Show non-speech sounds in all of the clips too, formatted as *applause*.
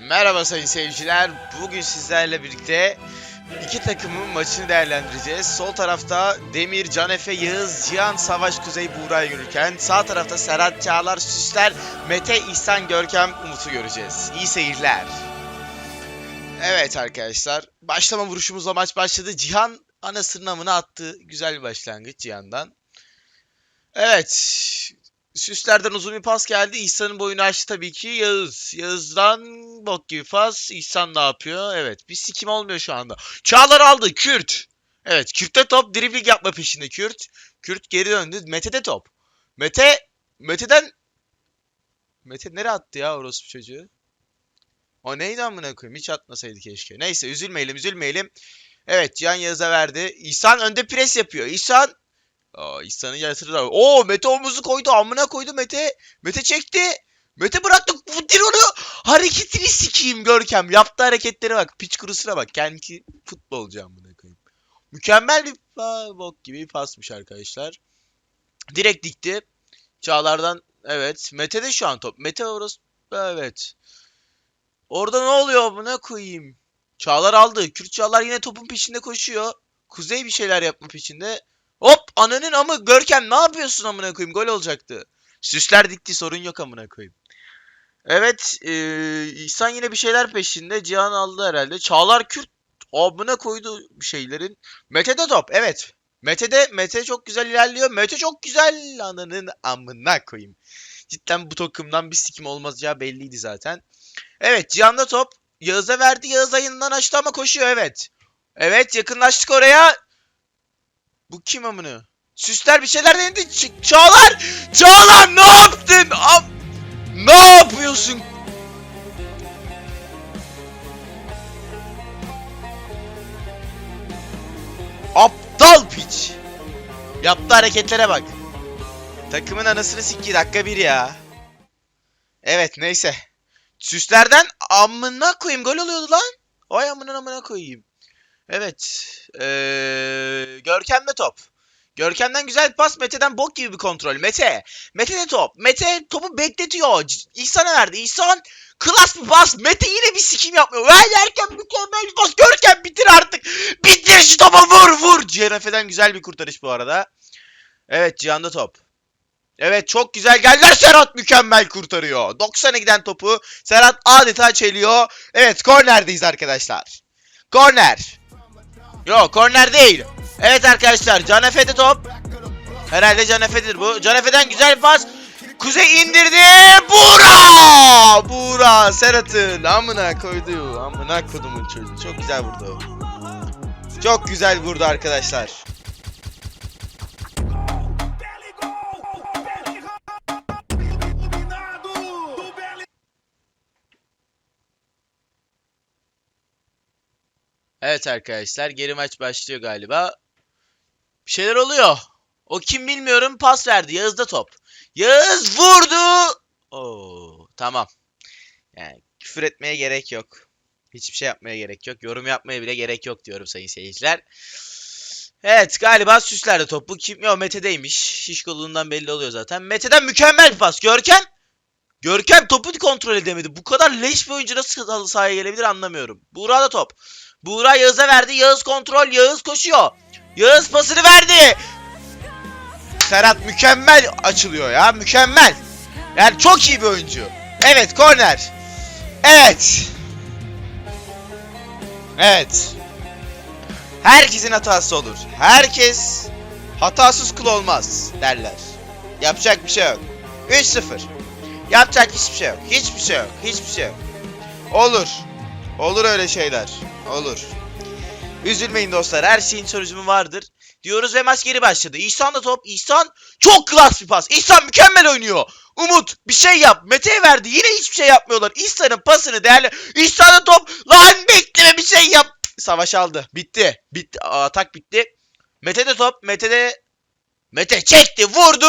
Merhaba sayın seyirciler. Bugün sizlerle birlikte iki takımın maçını değerlendireceğiz. Sol tarafta Demir, Canefe, Yağız, Cihan, Savaş, Kuzey, Buğray görürken sağ tarafta Serhat, Çağlar, Süsler, Mete, İhsan, Görkem, Umut'u göreceğiz. İyi seyirler. Evet arkadaşlar. Başlama vuruşumuzla maç başladı. Cihan ana sırnamını attı. Güzel bir başlangıç Cihan'dan. Evet. Süslerden uzun bir pas geldi. İhsan'ın boyunu açtı tabii ki. Yağız. Yağız'dan bok gibi pas. İhsan ne yapıyor? Evet. Bir sikim olmuyor şu anda. Çağlar aldı. Kürt. Evet. Kürt'te top. Dribbling yapma peşinde Kürt. Kürt geri döndü. Mete'de top. Mete. Mete'den. Mete nereye attı ya orospu çocuğu? O neydi amına koyayım? Hiç atmasaydı keşke. Neyse üzülmeyelim üzülmeyelim. Evet Cihan Yağız'a verdi. İhsan önde pres yapıyor. İhsan Aa, İhsan'ın yatırdı. Oo Mete omuzu koydu. Amına koydu Mete. Mete çekti. Mete bıraktı. Vurdur onu. Hareketini sikeyim Görkem. Yaptığı hareketlere bak. Piç kurusuna bak. Kendisi futbolcu amına koyayım. Mükemmel bir bok gibi pasmış arkadaşlar. Direkt dikti. Çağlar'dan evet. Mete de şu an top. Mete orası evet. Orada ne oluyor amına koyayım? Çağlar aldı. Kürt Çağlar yine topun peşinde koşuyor. Kuzey bir şeyler yapma peşinde. Hop ananın amı Görkem ne yapıyorsun amına koyayım gol olacaktı. Süsler dikti sorun yok amına koyayım. Evet eee İhsan yine bir şeyler peşinde. Cihan aldı herhalde. Çağlar Kürt amına koydu şeylerin. Mete de top evet. Mete de Mete çok güzel ilerliyor. Mete çok güzel ananın amına koyayım. Cidden bu takımdan bir sikim olmayacağı belliydi zaten. Evet Cihan'da top. Yağız'a verdi. Yağız ayından açtı ama koşuyor evet. Evet yakınlaştık oraya. Bu kim amını? Süsler bir şeyler denedi. Ç- Çağlar! Çağlar ne yaptın? Am ne yapıyorsun? Aptal piç. Yaptığı hareketlere bak. Takımın anasını sikki dakika bir ya. Evet neyse. Süslerden amına koyayım gol oluyordu lan. Vay amına amına koyayım. Evet. Ee, Görkem'de top. Görkem'den güzel bir pas. Mete'den bok gibi bir kontrol. Mete. Mete'de top. Mete topu bekletiyor. İhsan'a verdi. İhsan klas bir pas. Mete yine bir sikim yapmıyor. Ver yerken mükemmel bir pas. Görkem bitir artık. Bitir şu topu vur vur. CRF'den güzel bir kurtarış bu arada. Evet Cihan'da top. Evet çok güzel geldiler. Serhat mükemmel kurtarıyor. 90'a giden topu Serhat adeta çeliyor. Evet kornerdeyiz arkadaşlar. Korner. Yok korner değil. Evet arkadaşlar Canefe'de top. Herhalde Canefe'dir bu. Canefe'den güzel bir pas. Kuzey indirdi. Buğra! Buğra Serhat'ın amına koydu. Amına kodumun çocuğu. Çok güzel vurdu. Çok güzel vurdu arkadaşlar. Evet arkadaşlar geri maç başlıyor galiba. Bir şeyler oluyor. O kim bilmiyorum pas verdi. Yağız'da top. Yağız vurdu. Oo tamam. Yani küfür etmeye gerek yok. Hiçbir şey yapmaya gerek yok. Yorum yapmaya bile gerek yok diyorum sayın seyirciler. Evet galiba süslerde top. Bu kim? Yok Mete'deymiş. Şişkolluğundan belli oluyor zaten. Mete'den mükemmel bir pas. Görkem. Görkem topu kontrol edemedi. Bu kadar leş bir oyuncu nasıl sahaya gelebilir anlamıyorum. Buğra da top. Buğra Yağız'a verdi. Yağız kontrol. Yağız koşuyor. Yağız pasını verdi. Serhat mükemmel açılıyor ya. Mükemmel. Yani çok iyi bir oyuncu. Evet korner. Evet. Evet. Herkesin hatası olur. Herkes hatasız kul olmaz derler. Yapacak bir şey yok. 3-0. Yapacak hiçbir şey yok. Hiçbir şey yok. Hiçbir şey yok. Olur. Olur öyle şeyler. Olur. Üzülmeyin dostlar. Her şeyin çözümü vardır. Diyoruz ve maç geri başladı. İhsan da top. İhsan çok klas bir pas. İhsan mükemmel oynuyor. Umut bir şey yap. Mete'ye verdi. Yine hiçbir şey yapmıyorlar. İhsan'ın pasını değerli. İhsan'ın top. Lan bekleme bir şey yap. Savaş aldı. Bitti. Bitti. Atak bitti. Mete de top. Mete de Mete çekti. Vurdu.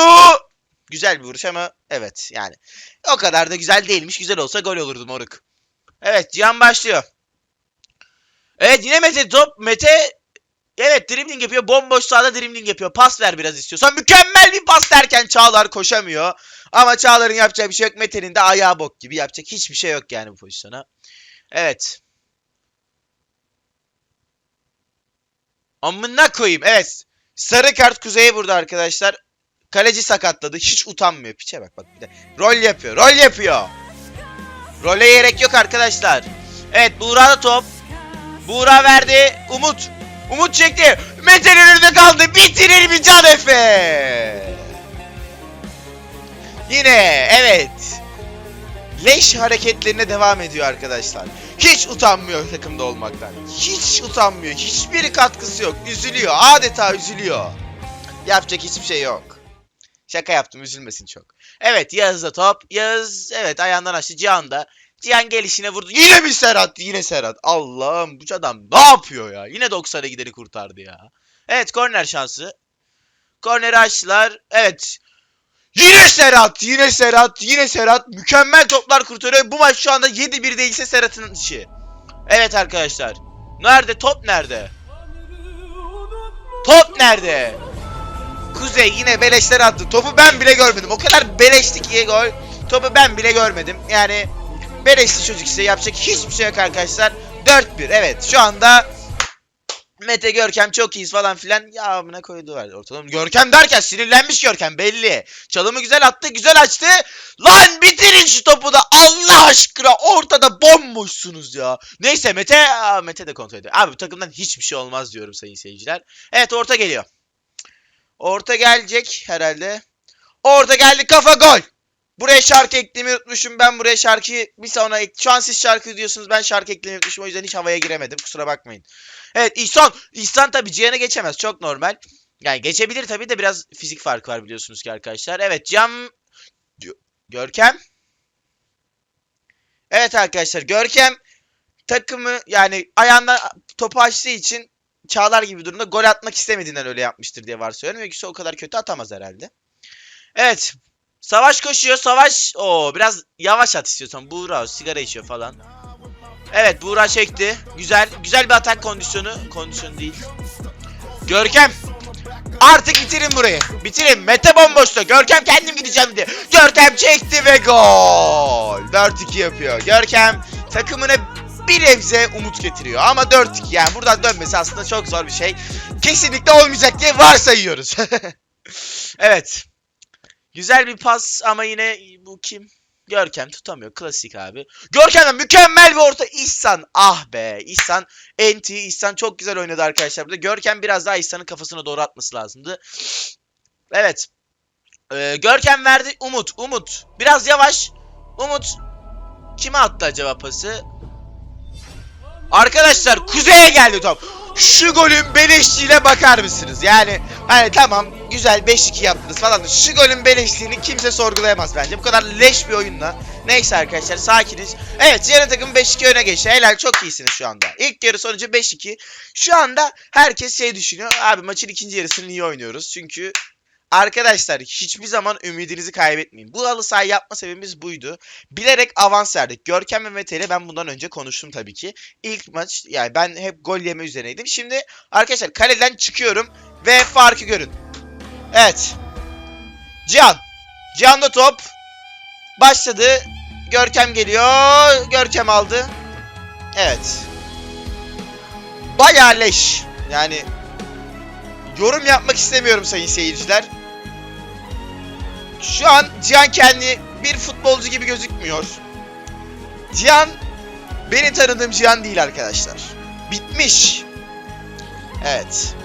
Güzel bir vuruş ama evet yani. O kadar da güzel değilmiş. Güzel olsa gol olurdu moruk. Evet Cihan başlıyor. Evet yine Mete top. Mete Evet dribbling yapıyor. Bomboş sahada dribbling yapıyor. Pas ver biraz istiyorsan. Mükemmel bir pas derken Çağlar koşamıyor. Ama Çağlar'ın yapacağı bir şey yok. Mete'nin de ayağı bok gibi. Yapacak hiçbir şey yok yani bu pozisyona. Evet. Amına koyayım. Evet. Sarı kart kuzeye vurdu arkadaşlar. Kaleci sakatladı. Hiç utanmıyor. Piçe bak bak bir de. Rol yapıyor. Rol yapıyor. Role gerek yok arkadaşlar. Evet Buğra'da top. Buğra verdi. Umut. Umut çekti. Mete'nin önünde kaldı. Bitirir mi Can Efe? Yine evet. Leş hareketlerine devam ediyor arkadaşlar. Hiç utanmıyor takımda olmaktan. Hiç utanmıyor. Hiçbir katkısı yok. Üzülüyor. Adeta üzülüyor. Yapacak hiçbir şey yok. Şaka yaptım üzülmesin çok. Evet Yağız'da top. Yağız evet ayağından açtı. Cihan da. Cihan gelişine vurdu. Yine mi Serhat? Yine Serhat. Allah'ım bu adam ne yapıyor ya? Yine 90'a gideri kurtardı ya. Evet korner şansı. Korneri açtılar. Evet. Yine Serhat. Yine Serhat. Yine Serhat. Mükemmel toplar kurtarıyor. Bu maç şu anda 7-1 değilse Serhat'ın işi. Evet arkadaşlar. Nerede? Top nerede? Top nerede? Kuzey yine beleşler attı. Topu ben bile görmedim. O kadar beleşti ki gol. Topu ben bile görmedim. Yani beleşli çocuk işte yapacak hiçbir şey yok arkadaşlar. 4-1 evet şu anda Mete Görkem çok iyiyiz falan filan. Ya amına koydu var ortadan. Görkem derken sinirlenmiş Görkem belli. Çalımı güzel attı güzel açtı. Lan bitirin şu topu da Allah aşkına ortada bomboşsunuz ya. Neyse Mete Aa, Mete de kontrol ediyor. Abi bu takımdan hiçbir şey olmaz diyorum sayın seyirciler. Evet orta geliyor. Orta gelecek herhalde. Orta geldi kafa gol. Buraya şarkı eklemeyi unutmuşum. Ben buraya şarkıyı bir sonra. Şu an siz şarkı diyorsunuz. Ben şarkı eklemeyi unutmuşum. O yüzden hiç havaya giremedim. Kusura bakmayın. Evet İhsan. İhsan tabii Cihan'a geçemez. Çok normal. Yani geçebilir tabii de biraz fizik farkı var biliyorsunuz ki arkadaşlar. Evet Cam... Gö- Görkem. Evet arkadaşlar Görkem takımı yani ayağından topu açtığı için Çağlar gibi durumda gol atmak istemediğinden öyle yapmıştır diye varsayıyorum. Yoksa o kadar kötü atamaz herhalde. Evet. Savaş koşuyor. Savaş. Oo biraz yavaş at istiyorsan. Buğra sigara içiyor falan. Evet Buğra çekti. Güzel. Güzel bir atak kondisyonu. Kondisyon değil. Görkem. Artık bitirin burayı. Bitirin. Mete bomboşta. Görkem kendim gideceğim diye. Görkem çekti ve gol. 4-2 yapıyor. Görkem takımına bir nebze umut getiriyor. Ama 4-2 yani buradan dönmesi aslında çok zor bir şey. Kesinlikle olmayacak diye varsayıyoruz. *laughs* evet. Güzel bir pas ama yine bu kim? Görkem tutamıyor. Klasik abi. Görkem'den mükemmel bir orta. İhsan. Ah be. İhsan. Enti. İhsan çok güzel oynadı arkadaşlar burada. Görkem biraz daha İhsan'ın kafasına doğru atması lazımdı. Evet. Ee, Görkem verdi. Umut. Umut. Biraz yavaş. Umut. Kime attı acaba pası? Arkadaşlar kuzeye geldi top. Şu golün beleşliğine bakar mısınız? Yani hani tamam güzel 5-2 yaptınız falan. Şu golün beleşliğini kimse sorgulayamaz bence. Bu kadar leş bir oyunla. Neyse arkadaşlar sakiniz. Evet yarı takım 5-2 öne geçti. Helal çok iyisiniz şu anda. İlk yarı sonucu 5-2. Şu anda herkes şey düşünüyor. Abi maçın ikinci yarısını niye oynuyoruz? Çünkü Arkadaşlar hiçbir zaman ümidinizi kaybetmeyin. Bu halı saha yapma sebebimiz buydu. Bilerek avans verdik. Görkem ve Mete ile ben bundan önce konuştum tabii ki. İlk maç yani ben hep gol yeme üzerineydim. Şimdi arkadaşlar kaleden çıkıyorum ve farkı görün. Evet. Cihan. Cihan'da top. Başladı. Görkem geliyor. Görkem aldı. Evet. Bayağı leş. Yani yorum yapmak istemiyorum sayın seyirciler. Şu an Cihan kendi bir futbolcu gibi gözükmüyor. Cihan benim tanıdığım Cihan değil arkadaşlar. Bitmiş. Evet.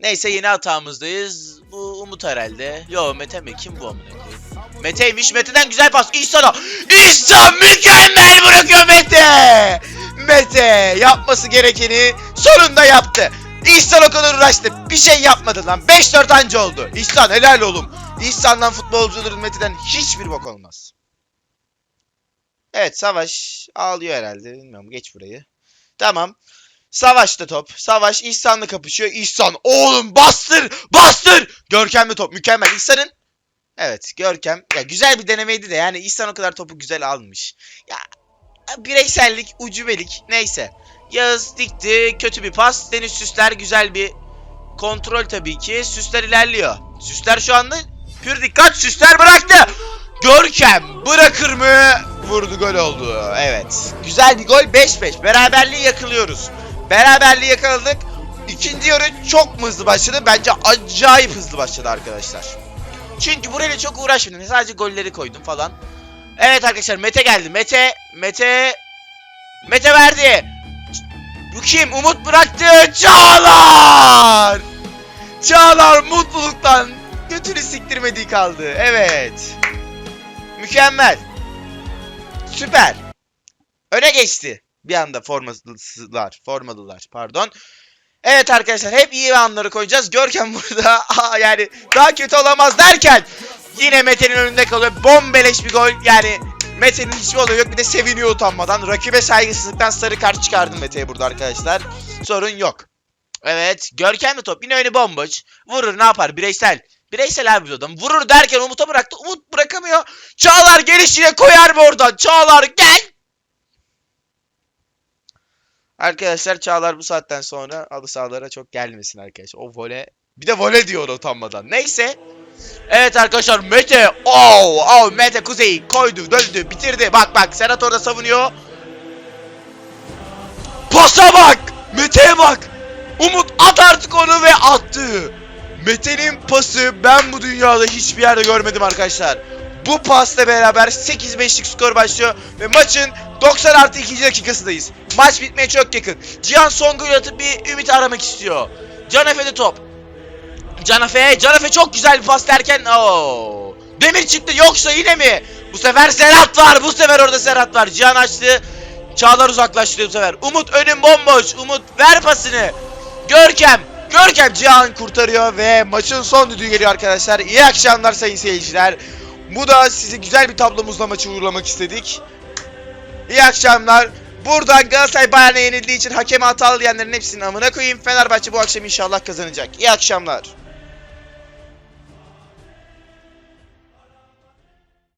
Neyse yeni hatamızdayız. Bu Umut herhalde. Yo Mete mi? Kim bu amına? Mete'ymiş. Mete'den güzel pas. İhsan'a. İhsan mükemmel bırakıyor Mete. Mete yapması gerekeni sonunda yaptı. İhsan o kadar uğraştı. Bir şey yapmadı lan. 5-4 anca oldu. İhsan helal oğlum. İhsan'dan futbolcuların Mete'den hiçbir bok olmaz. Evet Savaş ağlıyor herhalde. Bilmiyorum geç burayı. Tamam. Savaş'ta top. Savaş İhsan'la kapışıyor. İhsan oğlum bastır bastır. Görkemli top mükemmel. İhsan'ın Evet Görkem. Ya güzel bir denemeydi de yani İhsan o kadar topu güzel almış. Ya bireysellik, ucubelik neyse. Yağız dikti. Kötü bir pas. Deniz Süsler güzel bir kontrol tabii ki. Süsler ilerliyor. Süsler şu anda pür dikkat. Süsler bıraktı. Görkem bırakır mı? Vurdu gol oldu. Evet. Güzel bir gol 5-5. Beraberliği yakalıyoruz. Beraberliği yakaladık. İkinci yarı çok mu hızlı başladı? Bence acayip hızlı başladı arkadaşlar. Çünkü burayla çok uğraşmadım. Sadece golleri koydum falan. Evet arkadaşlar Mete geldi. Mete, Mete, Mete verdi. Bu kim? Umut bıraktı. Çağlar! Çağlar mutluluktan götünü siktirmediği kaldı. Evet. Mükemmel. Süper. Öne geçti. Bir anda formalılar. Formalılar pardon. Evet arkadaşlar hep iyi anları koyacağız. Görkem burada *laughs* aa, yani daha kötü olamaz derken yine Mete'nin önünde kalıyor. Bombeleş bir gol. Yani Mete'nin hiçbir olayı yok. Bir de seviniyor utanmadan. Rakibe saygısızlıktan sarı kart çıkardım Mete'ye burada arkadaşlar. Sorun yok. Evet. Görkem de top. Yine önü bomboş. Vurur ne yapar? Bireysel. Bireysel abi adam. Vurur derken Umut'a bıraktı. Umut bırakamıyor. Çağlar gelişine koyar mı oradan? Çağlar gel. Arkadaşlar Çağlar bu saatten sonra alı sahalara çok gelmesin arkadaşlar. O vole bir de vole diyor utanmadan. Neyse. Evet arkadaşlar Mete. Oh, oh Mete Kuzey koydu, döndü, bitirdi. Bak bak Serhat orada savunuyor. Pasa bak! Mete'ye bak! Umut at artık onu ve attı. Mete'nin pası ben bu dünyada hiçbir yerde görmedim arkadaşlar. Bu pasla beraber 8-5'lik skor başlıyor ve maçın 90 artı 2. dakikasındayız. Maç bitmeye çok yakın. Cihan son gol atıp bir ümit aramak istiyor. Can Efe'de top. Can Efe, çok güzel bir pas derken ooo. Demir çıktı yoksa yine mi? Bu sefer Serhat var. Bu sefer orada Serhat var. Cihan açtı. Çağlar uzaklaştı bu sefer. Umut önün bomboş. Umut ver pasını. Görkem. Görkem Cihan kurtarıyor ve maçın son düdüğü geliyor arkadaşlar. İyi akşamlar sayın seyirciler. Bu da size güzel bir tablomuzla maçı uğurlamak istedik. İyi akşamlar. Buradan Galatasaray Bayern'e yenildiği için hakeme hatalı diyenlerin hepsinin amına koyayım. Fenerbahçe bu akşam inşallah kazanacak. İyi akşamlar.